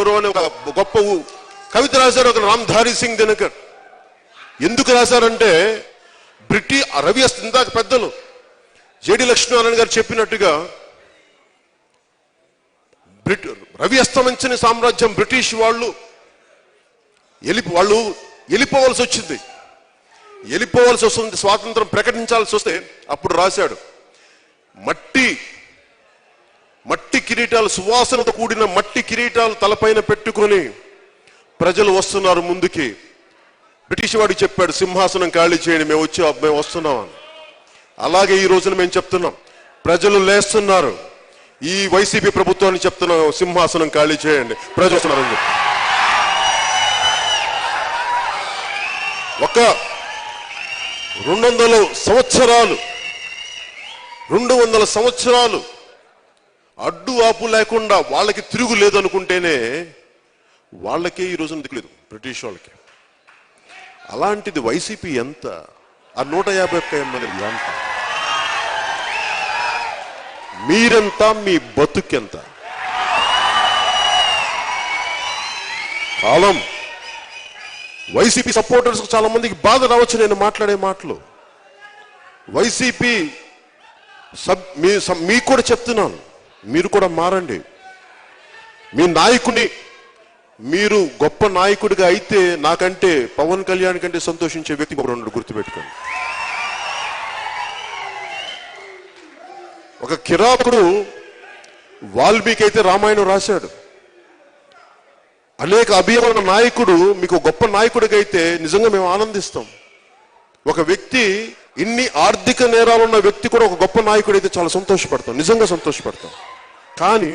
అని ఒక గొప్ప కవిత రాశారు ఒక రామ్ధారి సింగ్ దినకర్. ఎందుకు రాశారంటే బ్రిటి రవి ఇందాక పెద్దలు జేడి లక్ష్మీనారాయణ గారు చెప్పినట్టుగా బ్రిట్ రవి అస్తమించిన సామ్రాజ్యం బ్రిటిష్ వాళ్ళు వెళ్ళి వాళ్ళు వెళ్ళిపోవాల్సి వచ్చింది. వెళ్ళిపోవాల్సి వస్తుంది స్వాతంత్రం ప్రకటించాల్సి వస్తే అప్పుడు రాశాడు. మట్టి కిరీటాలు సువాసనతో కూడిన మట్టి కిరీటాలు తలపైన పెట్టుకొని ప్రజలు వస్తున్నారు ముందుకి. బ్రిటిష్ వాడు చెప్పాడు సింహాసనం ఖాళీ చేయండి మేము వచ్చి మేము వస్తున్నాం అలాగే ఈ రోజున మేము చెప్తున్నాం ప్రజలు లేస్తున్నారు. ఈ వైసీపీ ప్రభుత్వాన్ని చెప్తున్నాం సింహాసనం ఖాళీ చేయండి ప్రజలు వస్తున్నారని ఒక రెండు వందల సంవత్సరాలు రెండు వందల సంవత్సరాలు అడ్డు ఆపు లేకుండా వాళ్ళకి తిరుగు లేదనుకుంటేనే వాళ్ళకే ఈ రోజున దిక్కులేదు బ్రిటిష్ వాళ్ళకి. అలాంటిది వైసీపీ ఎంత? ఆ నూట యాభై ఒక్క ఎమ్మెల్యే ఎంత? మీరెంత? మీ బతుకెంత? కాలం. వైసీపీ సపోర్టర్స్ చాలా మందికి బాధ రావచ్చు నేను మాట్లాడే మాటలు. వైసీపీ సబ్ మీ సబ్- మీకు కూడా చెప్తున్నాను. మీరు కూడా మారండి. మీ నాయకుని మీరు గొప్ప నాయకుడిగా అయితే నాకంటే పవన్ కళ్యాణ్ కంటే సంతోషించే వ్యక్తి ఒకరు గుర్తుపెట్టుకోండి. ఒక కిరాకుడు వాల్మీకి అయితే రామాయణం రాశాడు. అనేక అభియమైన నాయకుడు మీకు గొప్ప నాయకుడిగా అయితే నిజంగా మేము ఆనందిస్తాం. ఒక వ్యక్తి ఇన్ని ఆర్థిక నేరాలున్న వ్యక్తి కూడా ఒక గొప్ప నాయకుడు అయితే చాలా సంతోషపడతాం నిజంగా సంతోషపడతాం. కానీ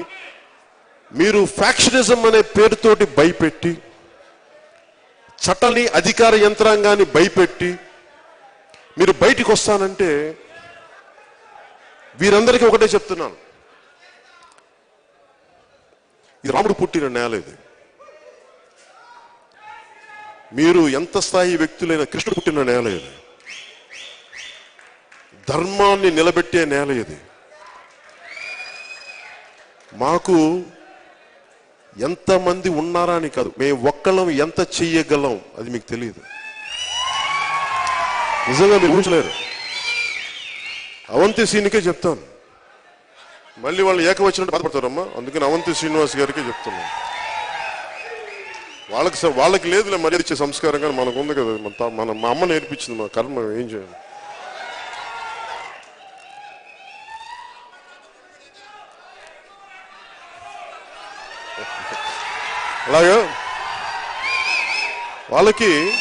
మీరు ఫ్యాక్షనిజం అనే పేరుతోటి భయపెట్టి చట్టాన్ని అధికార యంత్రాంగాన్ని భయపెట్టి మీరు బయటికి వస్తానంటే వీరందరికీ ఒకటే చెప్తున్నాను. ఈ రాముడు పుట్టిన నేల ఇది. మీరు ఎంత స్థాయి వ్యక్తులైన కృష్ణుడు పుట్టిన నేల ఇది. ధర్మాన్ని నిలబెట్టే నేల ఇది. మాకు ఎంతమంది ఉన్నారా అని కాదు. మేము ఒక్కళ్ళం ఎంత చెయ్యగలం అది మీకు తెలియదు. నిజంగా మీరు ఊహించలేరు అవంతి సీనికే చెప్తాను. మళ్ళీ వాళ్ళు ఏకవచ్చినట్టు బాధపడతారమ్మా. అందుకని అవంతి శ్రీనివాస్ గారికే చెప్తున్నాను. వాళ్ళకి వాళ్ళకి లేదులే మర్యాద ఇచ్చే సంస్కారం కానీ మనకు ఉంది కదా. మన మన మా అమ్మ నేర్పించింది మా కర్మ ఏం చేయాలి? అలాగే వాళ్ళకి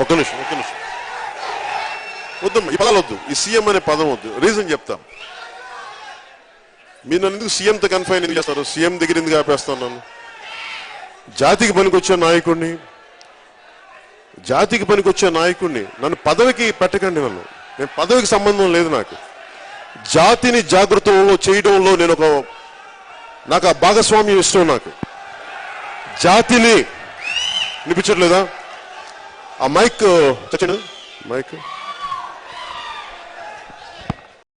ఒక నిమిషం ఒక నిమిషం. వద్దు ఈ పదాలు వద్దు. ఈ సీఎం అనే పదం వద్దు. రీజన్ చెప్తాం. మీరు నన్ను ఎందుకు సీఎంతో కన్ఫైన్ ఎందుకు చేస్తారు? సీఎం దగ్గర ఎందుకు ఆపేస్తాను నన్ను? జాతికి పనికొచ్చే నాయకుడిని జాతికి పనికొచ్చే నాయకుడిని నన్ను పదవికి పెట్టకండి నన్ను. నేను పదవికి సంబంధం లేదు నాకు. జాతిని జాగృతంలో చేయడంలో నేను ఒక నాకు ఆ భాగస్వామ్యం ఇష్టం నాకు. జాతిని వినిపించట్లేదా? ఆ మైక్ చచ్చండి మైక్?